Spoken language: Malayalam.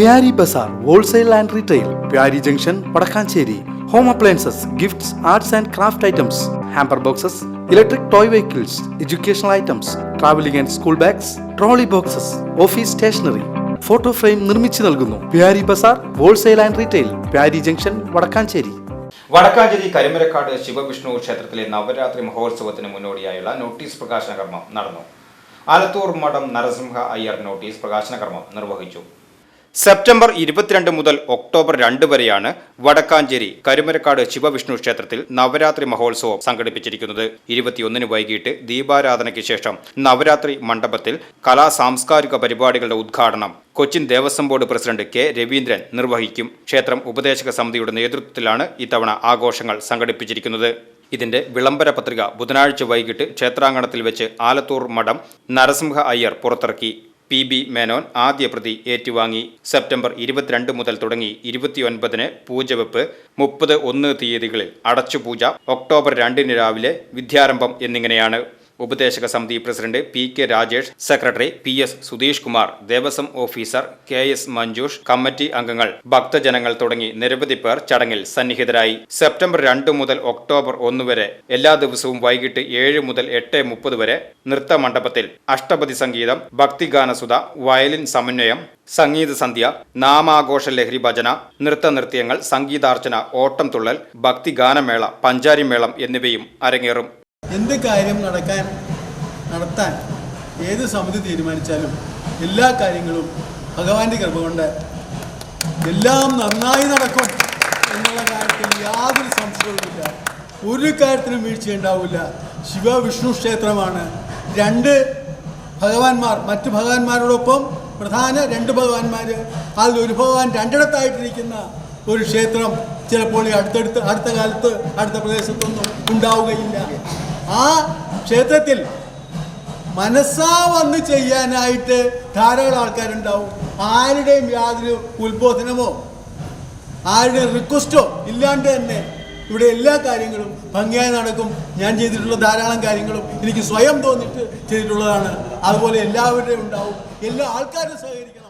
Pyari Bazar wholesale and retail Pyari junction Vadakkanchery. Home appliances gifts arts and craft items hamper boxes electric toy vehicles educational items travelling and school bags trolley boxes office stationery photo frame നിർമ്മിച്ചു നൽകുന്നു. Pyari Bazar wholesale and retail Pyari junction Vadakkanchery. Vadakkanchery Karimarakkad Shivavishnu ക്ഷേത്രത്തിലെ നവരാത്രി മഹോത്സവത്തിന് മുന്നോടിയായുള്ള നോട്ടീസ് പ്രകാശന കർമ്മം നടന്നു. ആലത്തൂർ മഠം നരസിംഹ അയ്യർ നോട്ടീസ് പ്രകാശന കർമ്മം നിർവഹിച്ചു. സെപ്റ്റംബർ ഇരുപത്തിരണ്ട് മുതൽ ഒക്ടോബർ രണ്ട് വരെയാണ് വടക്കാഞ്ചേരി കരുമരക്കാട് ശിവവിഷ്ണു ക്ഷേത്രത്തിൽ നവരാത്രി മഹോത്സവം സംഘടിപ്പിച്ചിരിക്കുന്നത്. ഇരുപത്തിയൊന്നിന് വൈകിട്ട് ദീപാരാധനയ്ക്ക് ശേഷം നവരാത്രി മണ്ഡപത്തിൽ കലാ സാംസ്കാരിക പരിപാടികളുടെ ഉദ്ഘാടനം Cochin Devaswom board president K Raveendran നിർവഹിക്കും. ക്ഷേത്രം ഉപദേശക സമിതിയുടെ നേതൃത്വത്തിലാണ് ഇത്തവണ ആഘോഷങ്ങൾ സംഘടിപ്പിച്ചിരിക്കുന്നത്. ഇതിന്റെ വിളംബര പത്രിക ബുധനാഴ്ച വൈകിട്ട് ക്ഷേത്രാങ്കണത്തിൽ വെച്ച് ആലത്തൂർ മഠം നരസിംഹ അയ്യർ പുറത്തിറക്കി. പി ബി മേനോൻ ആദ്യ പ്രതി ഏറ്റുവാങ്ങി. സെപ്റ്റംബർ ഇരുപത്തിരണ്ട് മുതൽ തുടങ്ങി ഇരുപത്തിയൊൻപതിന് പൂജവെപ്പ് മുപ്പത് ഒന്ന് തീയതികളിൽ അടച്ചുപൂജ ഒക്ടോബർ രണ്ടിന് രാവിലെ വിദ്യാരംഭം എന്നിങ്ങനെയാണ്. ഉപദേശക സമിതി president P K Rajesh secretary P S Sudheesh Kumar Devaswom officer K S Manjush committee അംഗങ്ങൾ ഭക്തജനങ്ങൾ തുടങ്ങി നിരവധി പേർ ചടങ്ങിൽ സന്നിഹിതരായി. സെപ്റ്റംബർ രണ്ട് മുതൽ ഒക്ടോബർ ഒന്ന് വരെ എല്ലാ ദിവസവും വൈകിട്ട് ഏഴ് മുതൽ എട്ട് മുപ്പത് വരെ നൃത്ത മണ്ഡപത്തിൽ അഷ്ടപതി സംഗീതം ഭക്തിഗാനസുധ വയലിൻ സമന്വയം സംഗീത സന്ധ്യ നാമാഘോഷ ലഹരി ഭജന നൃത്ത നൃത്യങ്ങൾ സംഗീതാർച്ചന ഓട്ടം തുള്ളൽ ഭക്തിഗാനമേള പഞ്ചാരിമേളം എന്നിവയും അരങ്ങേറും. എന്ത് കാര്യം നടക്കാൻ നടത്താൻ ഏത് സമിതി തീരുമാനിച്ചാലും എല്ലാ കാര്യങ്ങളും ഭഗവാന്റെ കൃപ കൊണ്ട് എല്ലാം നന്നായി നടക്കും എന്നുള്ള കാര്യത്തിൽ യാതൊരു സംശയവുമില്ല ഒരു കാര്യത്തിനും വീഴ്ചയുണ്ടാവില്ല ശിവ വിഷ്ണു ക്ഷേത്രമാണ്. രണ്ട് ഭഗവാന്മാർ മറ്റ് ഭഗവാന്മാരോടൊപ്പം പ്രധാന രണ്ട് ഭഗവാന്മാർ അതിൽ ഒരു ഭഗവാൻ രണ്ടിടത്തായിട്ടിരിക്കുന്ന ഒരു ക്ഷേത്രം ചിലപ്പോൾ ഈ അടുത്തടുത്ത് അടുത്ത കാലത്ത് അടുത്ത പ്രദേശത്തൊന്നും ഉണ്ടാവുകയില്ല. ആ ക്ഷേത്രത്തിൽ മനസ്സാ വന്ന് ചെയ്യാനായിട്ട് ധാരാളം ആൾക്കാരുണ്ടാവും. ആരുടെയും യാതൊരു ഉത്ബോധനമോ ആരുടെ റിക്വസ്റ്റോ ഇല്ലാണ്ട് തന്നെ ഇവിടെ എല്ലാ കാര്യങ്ങളും ഭംഗിയായി നടക്കും. ഞാൻ ചെയ്തിട്ടുള്ള ധാരാളം കാര്യങ്ങളും എനിക്ക് സ്വയം തോന്നിട്ട് ചെയ്തിട്ടുള്ളതാണ്. അതുപോലെ എല്ലാവരുടെയും ഉണ്ടാവും. എല്ലാ ആൾക്കാരും സഹകരിക്കണം.